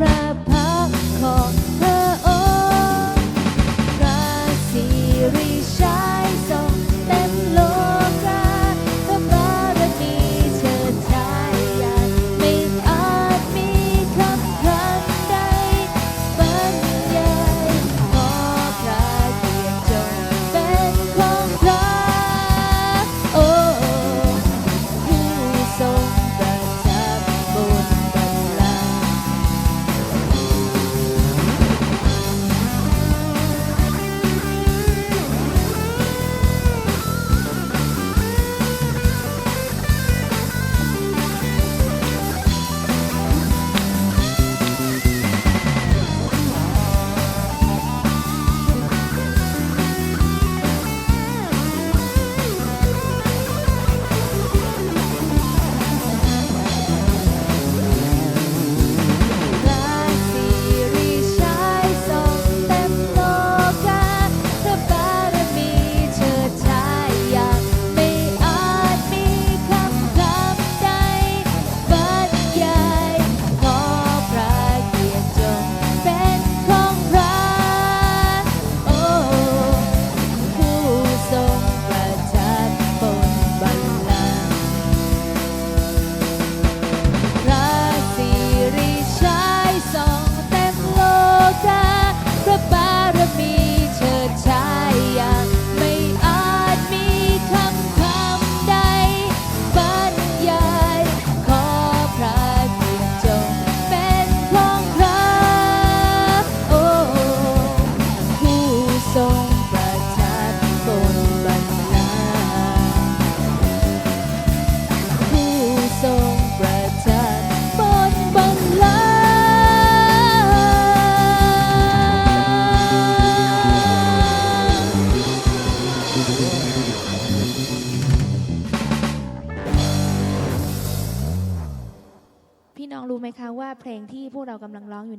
พระพักของ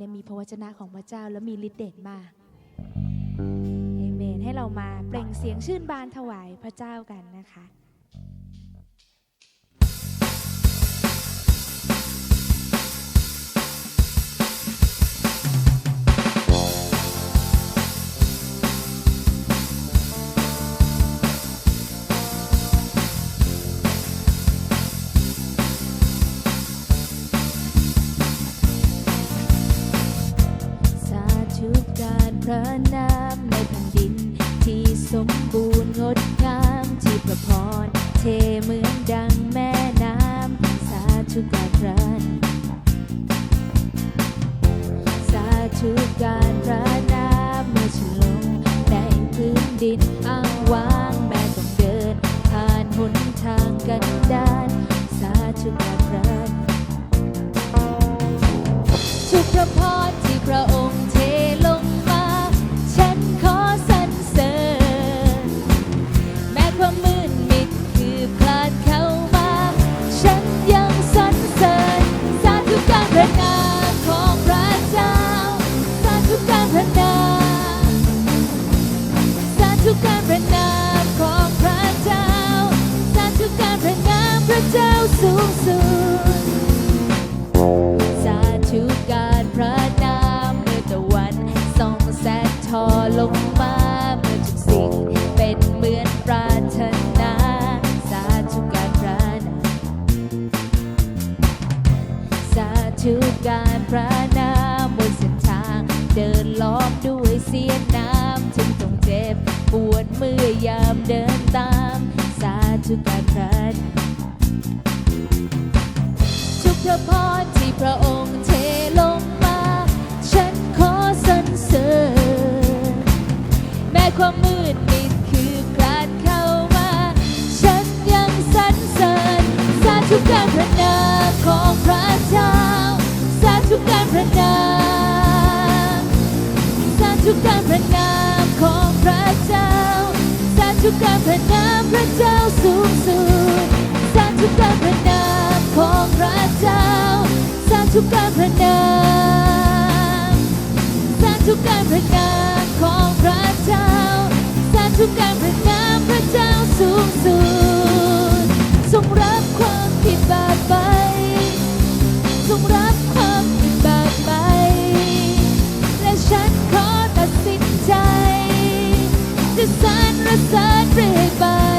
เนี่ยมีพระวจนะของพระเจ้าและมีฤทธิ์เดชมากเอเมนให้เรามาเปล่งเสียงชื่นบานถวายพระเจ้ากันนะคะาธุการพระนามในแผ่นดิน ที่สมบูรณ์งดงามที่ประพรเทเหมือนดังแม่น้ำสาธุการพระสาธุการพระนามเมื่อฉันลงในพื้นดินอ้างว้างแม้ต้องเดินผ่านหนทางกันดานสาธุการพระทุกพระพรที่พระองค์ สาธุการพระนามพระเจ้าสูงสุดสาธุการพระนามของพระเจ้าสาธุการพระนามสาธุการพระนามของพระเจ้าสาธุการพระนามพระเจ้าสูงสุดทรงรับความผิดบาปไปทรงรับความผิดบาปไป และฉันขอตัดสินใจจะสรร สริญ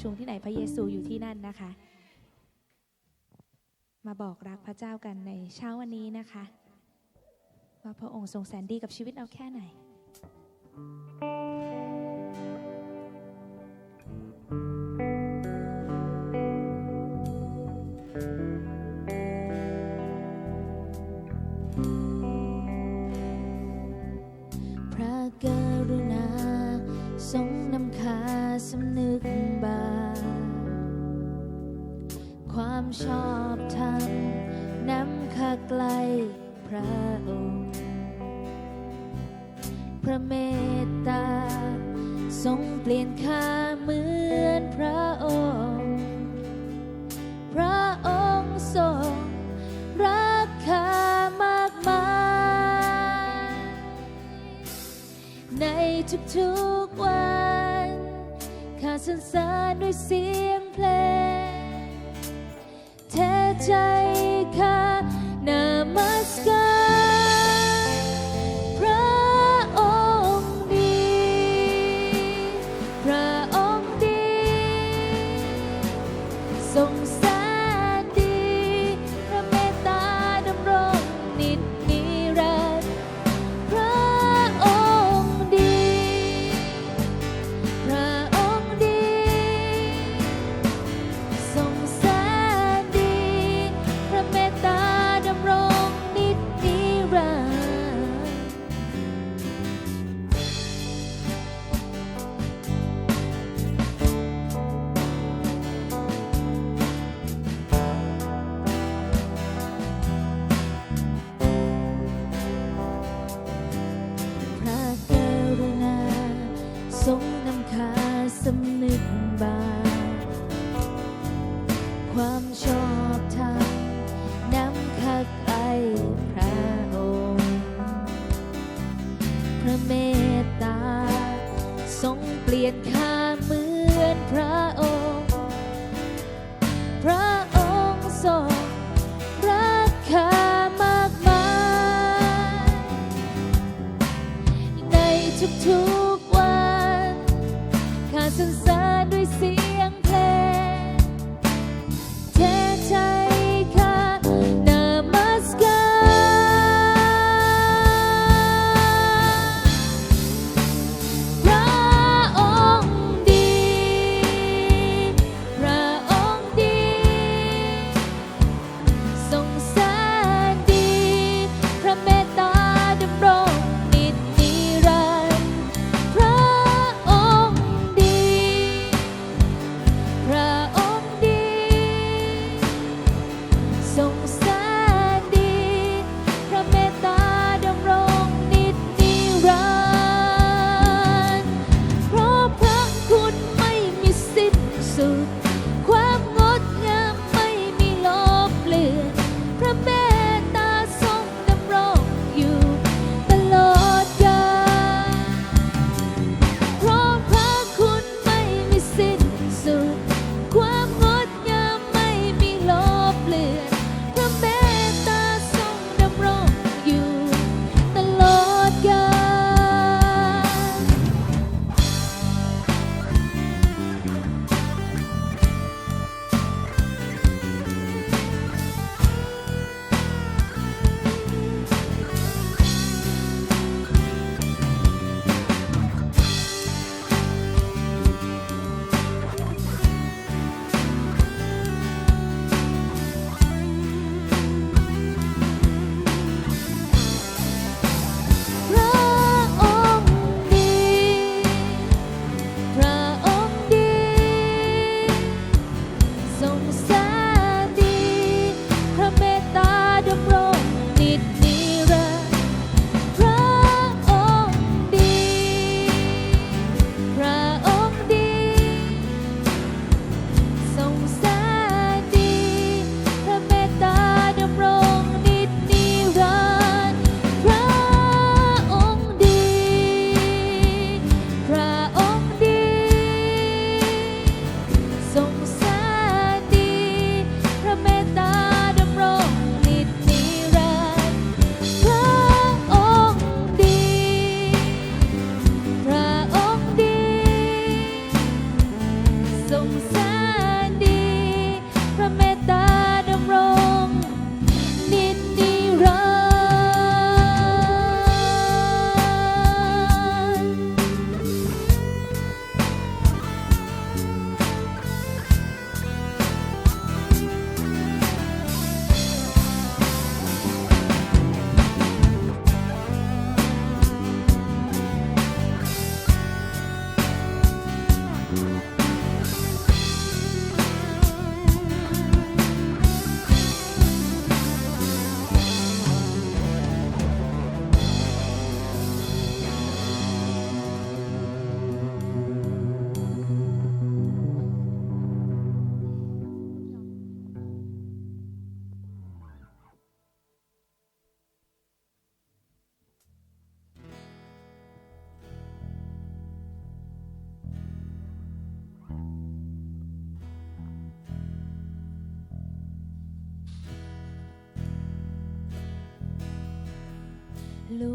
ชุมที่ไหนพระเยซูอยู่ที่นั่นนะคะ มาบอกรักพระเจ้ากันในเช้าวันนี้นะคะว่าพระองค์ทรงแสนดีกับชีวิตเราแค่ไหน ชอบธรรมนำข้าไกลพระองค์ พระเมตตา ทรงเปลี่ยนข้าเหมือนพระองค์ พระองค์ทรงรักข้ามากมาย ในทุกๆวันข้าสรรเสริญด้วยเสียงเพลง ใจค่ะนามัสการ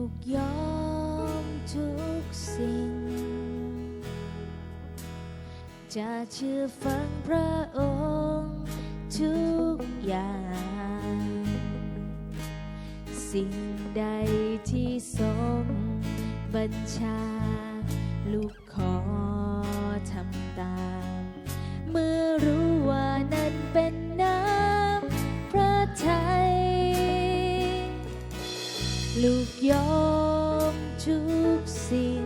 กยอมทุกสิ่ง จะเชื่อฟังพระองค์ทุกอย่าง สิ่งใดที่ทรงบัญชาลูก ยอมทุกสิ่ง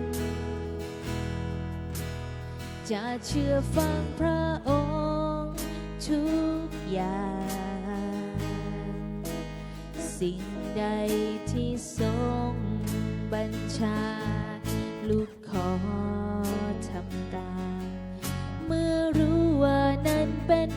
จะเชื่อฟังพระองค์ทุกอย่าง สิ่งใดที่ทรงบัญชา ลูกขอทำตาม เมื่อรู้ว่านั้นเป็น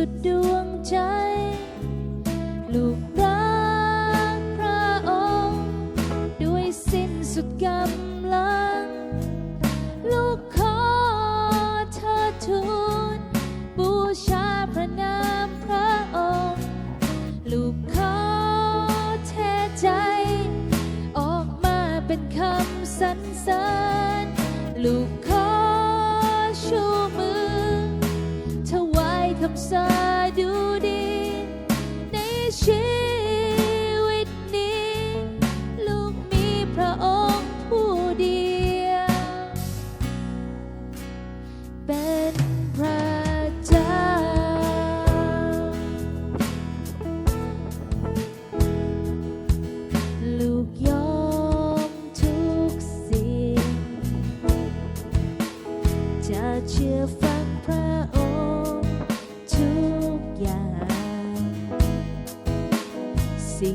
สุดดวงใจ ลูกายคำสาดุดี ในชีวิตนี้ ลูกมีพระองค์ผู้เดียว เป็นพระเจ้า ลูกยอมทุกสิ่ง จะเชื่อฟังพระอง สิ่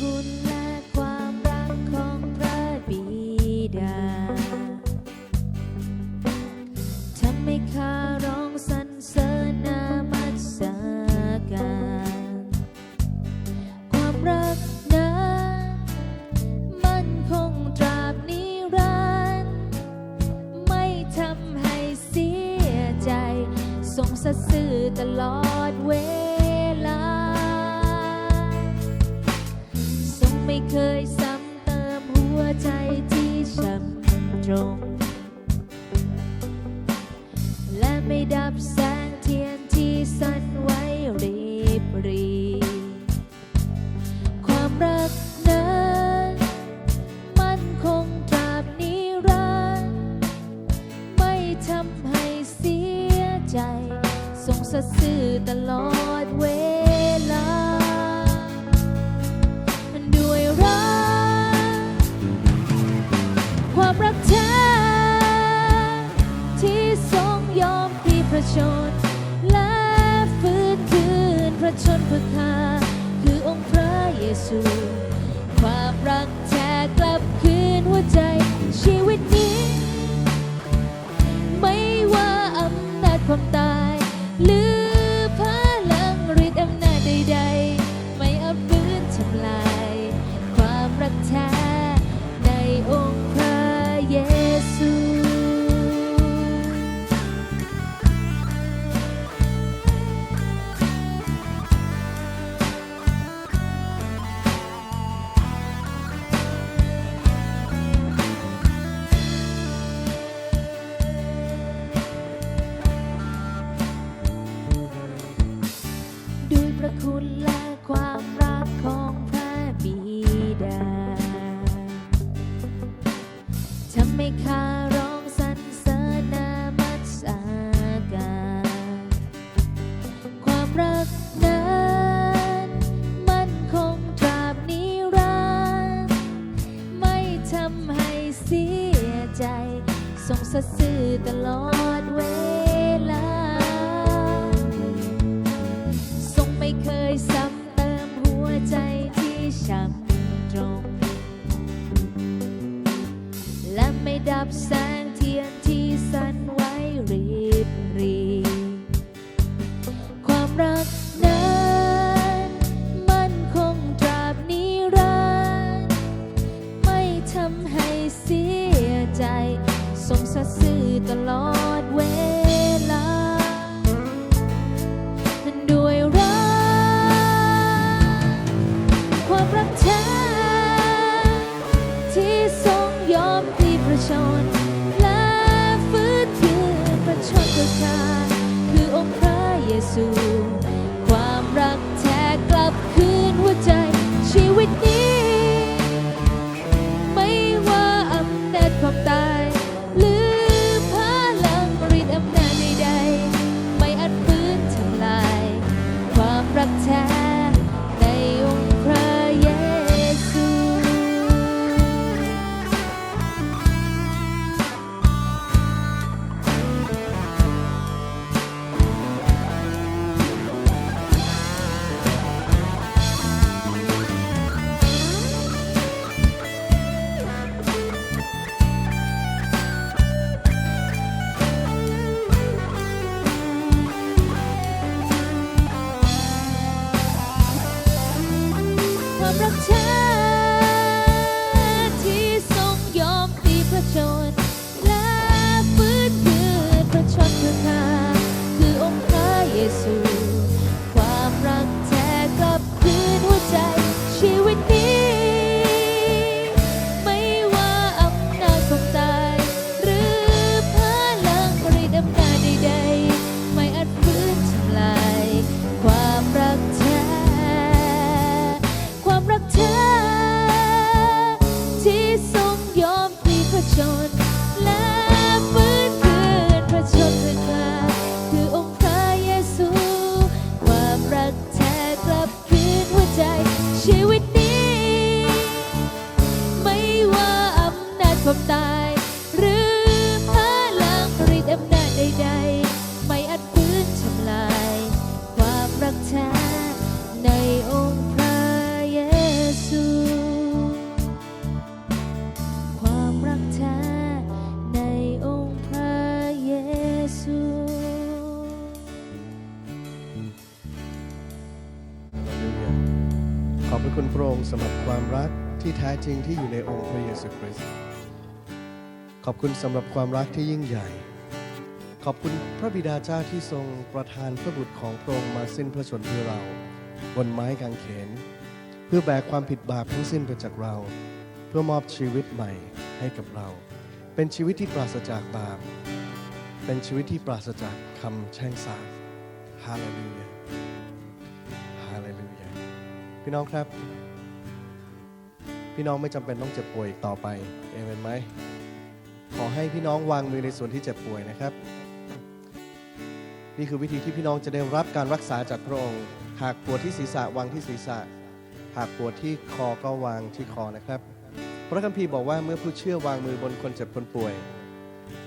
good. ความตายหรือ สียใจส่งสะซื่อตลอดเวลา ทรงไม่เคยซ้ำเติมหัวใจที่ช้ำตรง และไม่ดับสาย soon. ระคุณพระองค์สำหรับความรักที่แท้จริงที่อยู่ในองค์พระเยซูคริสต์ขอบคุณสำหรับความรักที่ยิ่งใหญ่ ขอบคุณพระบิดาเจ้าที่ทรงประทานพระบุตรของพระองค์มาสิ้นพระชนเพื่อเรา บนไม้กางเขน เพื่อแบกความผิดบาปทั้งสิ้นไปจากเรา เพื่อมอบชีวิตใหม่ให้กับเรา เป็นชีวิตที่ปราศจากบาปเป็นชีวิตที่ปราศจากคำแช่งสาปฮาเลลูยา พี่น้องครับ พี่น้องไม่จำเป็นต้องเจ็บป่วยอีกต่อไปเอเมนไหมขอให้พี่น้องวางมือในส่วนที่เจ็บป่วยนะครับ นี่คือวิธีที่พี่น้องจะได้รับการรักษาจากพระองค์ หากปวดที่ศีรษะวางที่ศีรษะ หากปวดที่คอก็วางที่คอนะครับ พระคัมภีร์บอกว่าเมื่อผู้เชื่อวางมือบนคนเจ็บคนป่วย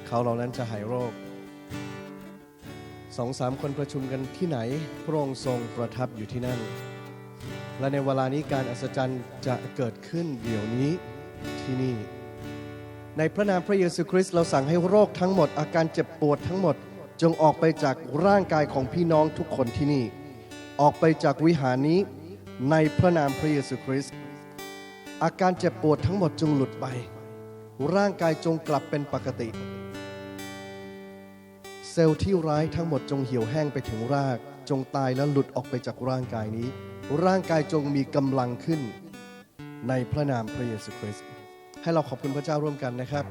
เขาเหล่านั้นจะหายโรคสองสามคนประชุมกันที่ไหน พระองค์ทรงประทับอยู่ที่นั่น และในเวลานี้การอัศจรรย์จะเกิดขึ้นเดี๋ยวนี้ที่นี่ ในพระนามพระเยซูคริสต์เราสั่งให้โรคทั้งหมด อาการเจ็บปวดทั้งหมด จงออกไปจากร่างกายของพี่น้องทุกคนที่นี่ ออกไปจากวิหารนี้ในพระนามพระเยซูคริสต์อาการเจ็บปวดทั้งหมดจงหลุดไป ร่างกายจงกลับเป็นปกติ เซลล์ที่ร้ายทั้งหมดจงเหี่ยวแห้งไปถึงราก จงตายแล้วหลุดออกไปจากร่างกายนี้ ร่างกายจงมีกำลังขึ้นในพระนามพระเยซูคริสต์ให้เราขอบคุณพระเจ้าร่วมกันนะครับ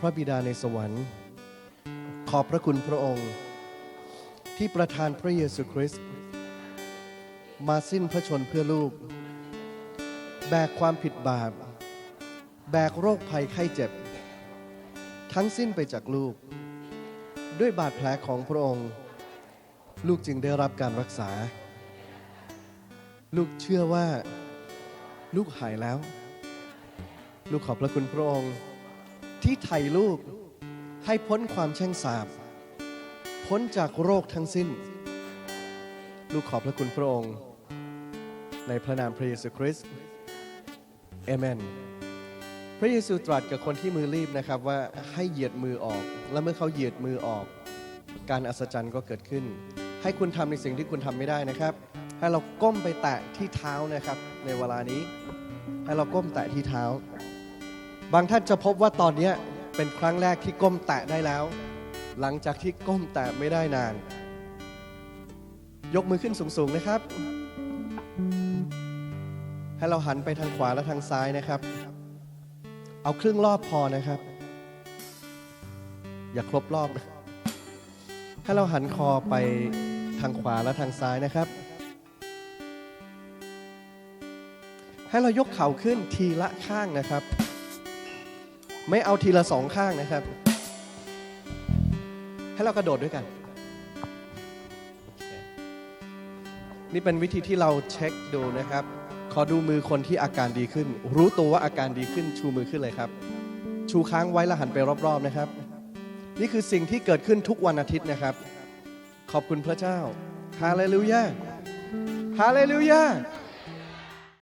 พระบิดาในสวรรค์ ขอบพระคุณพระองค์ ที่ประทานพระเยซูคริสต์มาสิ้นพระชนเพื่อลูก แบกความผิดบาป แบกโรคภัยไข้เจ็บ ทั้งสิ้นไปจากลูก ด้วยบาดแผลของพระองค์ ลูกจึงได้รับการรักษา ลูกเชื่อว่า ลูกหายแล้ว ลูกขอบพระคุณพระองค์ ที่ไถ่ลูกให้พ้นความแช่งสาบ พ้นจากโรคทั้งสิ้น ลูกขอบพระคุณพระองค์ ในพระนามพระเยซูคริสต์เอเมนพระเยซูตรัสกับคนที่มือรีบนะครับว่าให้เหยียดมือออก และเมื่อเขาเหยียดมือออก การอัศจรรย์ก็เกิดขึ้น ให้คุณทำในสิ่งที่คุณทำไม่ได้นะครับ ให้เราก้มไปแตะที่เท้านะครับ ในเวลานี้ ให้เราก้มแตะที่เท้า บางท่านจะพบว่าตอนนี้เป็นครั้งแรกที่ก้มแตะได้แล้ว หลังจากที่ก้มแตะไม่ได้นาน ยกมือขึ้นสูงๆนะครับ ให้เราหันไปทางขวาและทางซ้ายนะครับ เอาครึ่งรอบพอนะครับ อย่าครบรอบนะให้เราหันคอไปทางขวาและทางซ้ายนะครับ ให้เรายกเข่าขึ้นทีละข้างนะครับ ไม่เอาทีละสองข้างนะครับ ให้เรากระโดดด้วยกัน นี่เป็นวิธีที่เราเช็คดูนะครับ ขอดูมือคนที่อาการดีขึ้น รู้ตัวว่าอาการดีขึ้นชูมือขึ้นเลยครับ ชูค้างไว้แล้วหันไปรอบๆนะครับ นี่คือสิ่งที่เกิดขึ้นทุกวันอาทิตย์นะครับ ขอบคุณพระเจ้าฮาเลลูยาฮาเลลูยา